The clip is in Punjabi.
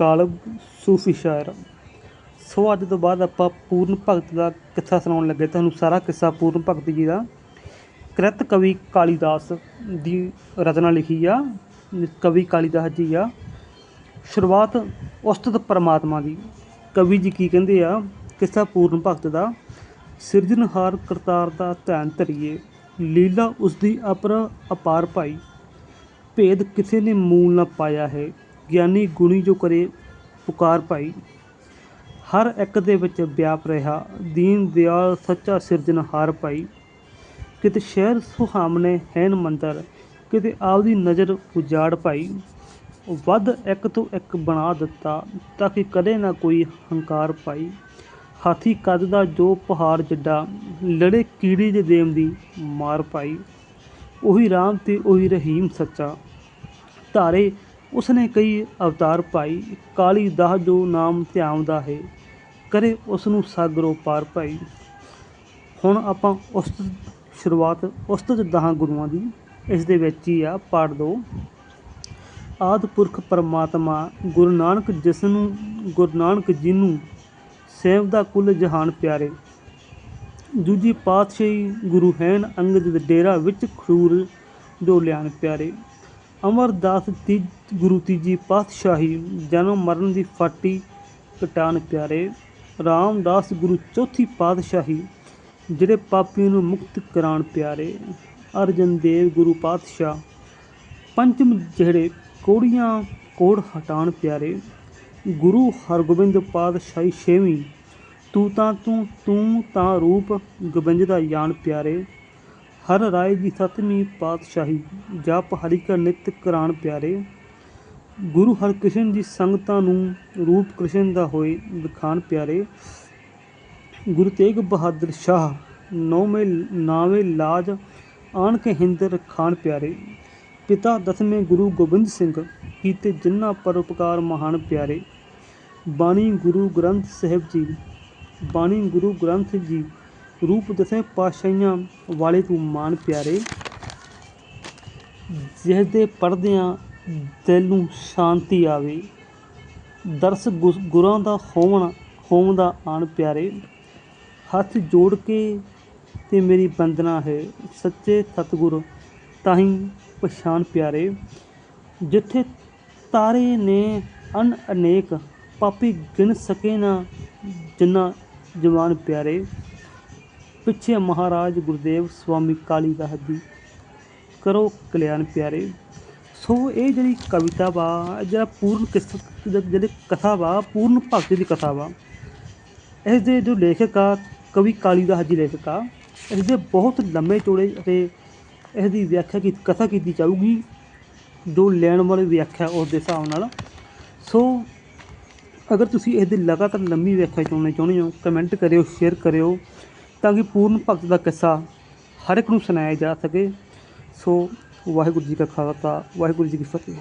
ਗਾਲਬ ਸੂਫੀ ਸ਼ਾਇਰ। ਸੋ ਅੱਜ ਤੋਂ ਬਾਅਦ ਆਪਾਂ ਪੂਰਨ ਭਗਤ ਦਾ ਕਿੱਸਾ ਸੁਣਾਉਣ ਲੱਗੇ। ਤੁਹਾਨੂੰ ਸਾਰਾ ਕਿੱਸਾ ਪੂਰਨ ਭਗਤ ਜੀ ਦਾ। ਕ੍ਰਿਤ ਕਵੀ ਕਾਲੀਦਾਸ ਦੀ ਰਚਨਾ ਲਿਖੀ ਆ। ਕਵੀ ਕਾਲੀਦਾਸ ਜੀ ਆ। ਸ਼ੁਰੂਆਤ ਉਸਤਤ ਪਰਮਾਤਮਾ ਦੀ। ਕਵੀ ਜੀ ਕੀ ਕਹਿੰਦੇ ਆ? ਕਿੱਸਾ ਪੂਰਨ ਭਗਤ ਦਾ, ਸਿਰਜਣਹਾਰ ਕਰਤਾਰ ਦਾ ਧਿਆਨ ਧਰੀਏ। ਲੀਲਾ ਉਸ ਦੀ ਅਪਰ ਅਪਾਰ ਭਾਈ ਭੇਦ ਕਿਸੇ ਨੇ ਮੂਲ ਨਾ ਪਾਇਆ ਹੈ। ਗਿਆਨੀ ਗੁਣੀ ਜੋ ਕਰੇ ਪੁਕਾਰ ਭਾਈ। ਹਰ ਇੱਕ ਦੇ ਵਿੱਚ ਵਿਆਪ ਰਿਹਾ। ਦੀਨ ਦਿਆਲ ਸੱਚਾ ਸਿਰਜਣਹਾਰ ਭਾਈ। ਕਿਤੇ ਸ਼ਹਿਰ ਸੁਹਾਮਣੇ ਹੈਨ ਮੰਦਰ, ਕਿਤੇ ਆਪਦੀ ਨਜ਼ਰ ਉਜਾੜ ਭਾਈ। ਵੱਧ ਇੱਕ ਤੋਂ ਇੱਕ ਬਣਾ ਦਿੱਤਾ ਤਾਂ ਕਿ ਕਦੇ ਨਾ ਕੋਈ ਹੰਕਾਰ ਪਾਈ। ਹਾਥੀ ਕੱਦ ਦਾ ਜੋ ਪਹਾੜ ਜਿੱਡਾ, ਲੜੇ ਕੀੜੀ ਦੇ ਦੇਮ ਦੀ ਮਾਰ ਪਾਈ। ਉਹੀ ਰਾਮ ਤੇ ਉਹੀ ਰਹੀਮ ਸੱਚਾ। ਧਾਰੇ ਉਸਨੇ ਕਈ ਅਵਤਾਰ ਪਾਈ, ਕਾਲੀ ਦਾਹ ਜੋ ਨਾਮ ਧਿਆਮ ਦਾ ਹੈ, ਕਰੇ ਉਸ ਨੂੰ ਸਾਗਰੋ ਪਾਰ ਪਾਈ। ਹੁਣ ਆਪਾਂ ਉਸ ਸ਼ੁਰੂਆਤ ਉਸਤਤ ਦਹਾਂ ਗੁਰੂਆਂ ਦੀ, ਇਸ ਦੇ ਵਿੱਚ ਹੀ ਆ, ਪਾਠ ਦੋ। ਆਦ ਪੁਰਖ ਪਰਮਾਤਮਾ, ਗੁਰੂ ਨਾਨਕ ਜਿਸ ਨੂੰ ਗੁਰੂ ਨਾਨਕ ਜੀ ਨੂੰ ਸੇਵ ਦਾ ਕੁੱਲ ਜਹਾਨ ਪਿਆਰੇ। ਦੂਜੀ ਪਾਤਸ਼ਾਹੀ ਗੁਰੂ ਹੈਨ ਅੰਗਦ ਡੇਰਾ ਵਿੱਚ ਖਰੂਰ ਜੋ ਲਿਆਨ ਪਿਆਰੇ। ਅਮਰਦਾਸ ਤੀ ਗੁਰੂ ਤੀਜੀ ਪਾਤਸ਼ਾਹੀ, ਜਨਮ ਮਰਨ ਦੀ ਫਾਟੀ ਕਟਾਨ ਪਿਆਰੇ, ਰਾਮਦਾਸ ਗੁਰੂ ਚੌਥੀ ਪਾਤਸ਼ਾਹੀ, ਜਿਹੜੇ ਪਾਪੀ ਨੂੰ ਮੁਕਤ ਕਰਾਣ ਪਿਆਰੇ, ਅਰਜਨ ਦੇਵ ਗੁਰੂ ਪਾਤਸ਼ਾਹ, ਪੰਚਮ ਜਿਹੜੇ ਕੋੜੀਆਂ ਕੋੜ ਹਟਾਣ ਪਿਆਰੇ, ਗੁਰੂ ਹਰਗੋਬਿੰਦ ਪਾਤਸ਼ਾਹੀ ਛੇਵੀਂ, ਤੂੰ ਤਾਂ ਤੂੰ ਤੂੰ ਤਾਂ ਰੂਪ ਗੋਬਿੰਦ ਦਾ ਯਾਨ ਪਿਆਰੇ ਹਰ ਰਾਏ ਜੀ ਸਤਵੀਂ ਪਾਤਸ਼ਾਹੀ, ਜਪ ਹਰੀ ਕਾ ਨਿਤ ਕਰਾਣ ਪਿਆਰੇ। ਗੁਰੂ ਹਰਕ੍ਰਿਸ਼ਨ ਦੀ ਸੰਗਤਾਂ ਨੂੰ ਰੂਪ ਕ੍ਰਿਸ਼ਨ ਦਾ ਹੋਏ ਵਿਖਾਣ ਪਿਆਰੇ। ਗੁਰੂ ਤੇਗ ਬਹਾਦਰ ਸ਼ਾਹ, ਨੌਵੇਂ, ਨਾਵੇਂ ਲਾਜ ਆਣ ਕੇ ਹਿੰਦਰ ਖਾਨ ਪਿਆਰੇ। ਪਿਤਾ ਦਸਵੇਂ ਗੁਰੂ ਗੋਬਿੰਦ ਸਿੰਘ ਕੀਤੇ ਜਿਨ੍ਹਾਂ ਪਰਉਪਕਾਰ ਮਹਾਨ ਪਿਆਰੇ। ਬਾਣੀ ਗੁਰੂ ਗ੍ਰੰਥ ਸਾਹਿਬ ਜੀ, ਬਾਣੀ ਗੁਰੂ ਗ੍ਰੰਥ ਜੀ ਰੂਪ ਦਸੇ ਪਾਤਸ਼ਾਹੀਆਂ ਵਾਲੇ ਤੂੰ ਮਾਨ ਪਿਆਰੇ ਜਿਸ ਦੇ ਪੜਦਿਆਂ ਦਿਲ ਨੂੰ ਸ਼ਾਂਤੀ ਆਵੇ, ਦਰਸ ਗੁ- ਗੁਰਾਂ ਦਾ ਹੋਵਣ ਹੋਮ ਦਾ ਆਣ ਪਿਆਰੇ। ਹੱਥ ਜੋੜ ਕੇ ਤੇ ਮੇਰੀ ਬੰਦਨਾ ਹੈ, ਸੱਚੇ ਸਤਿਗੁਰ ਤਾਹੀਂ ਪਛਾਣ ਪਿਆਰੇ। ਜਿੱਥੇ ਤਾਰੇ ਨੇ ਅਨ ਅਨੇਕ ਪਾਪੀ ਗਿਣ ਸਕੇ ਨਾ, ਜਿੰਨਾ ਜਵਾਨ ਪਿਆਰੇ। ਪਿੱਛੇ ਮਹਾਰਾਜ ਗੁਰਦੇਵ ਸਵਾਮੀ ਕਾਲੀਦਾਸ ਦੀ ਕਰੋ ਕਲਿਆਣ ਪਿਆਰੇ, ਸੋ ਇਹ ਜਿਹੜੀ ਕਵਿਤਾ ਵਾ ਜਿਹੜਾ ਪੂਰਨ ਕਿਸ ਜਿਹੜੀ ਕਥਾ ਵਾ, ਪੂਰਨ ਭਗਤੀ ਦੀ ਕਥਾ ਵਾ, ਇਸ ਦੇ ਜੋ ਲੇਖਕ ਆ, ਕਵੀ ਕਾਲੀਦਾਸ ਜੀ ਲੇਖਕ ਆ, ਇਸ ਦੇ ਬਹੁਤ ਲੰਮੇ ਚੌੜੇ ਅਤੇ ਇਸ ਦੀ ਵਿਆਖਿਆ ਕੀ, ਕਥਾ ਕੀਤੀ ਜਾਊਗੀ, ਜੋ ਲੈਣ ਵਾਲੀ ਵਿਆਖਿਆ ਉਸ ਦੇ ਹਿਸਾਬ ਨਾਲ। ਸੋ ਅਗਰ ਤੁਸੀਂ ਇਸ ਦੀ ਲਗਾਤਾਰ ਲੰਮੀ ਵਿਆਖਿਆ ਚਾਹੁੰਦੇ ਚਾਹੁੰਦੇ ਹੋ ਕਮੈਂਟ ਕਰਿਓ ਸ਼ੇਅਰ ਕਰਿਓ। ਤਾਂ ਕਿ ਪੂਰਨ ਭਗਤ ਦਾ ਕਿੱਸਾ ਹਰ ਇੱਕ ਨੂੰ ਸੁਣਾਇਆ ਜਾ ਸਕੇ। ਸੋ ਵਾਹਿਗੁਰੂ ਜੀ ਕਾ ਖਾਲਸਾ, ਵਾਹਿਗੁਰੂ ਜੀ ਕੀ ਫਤਿਹ।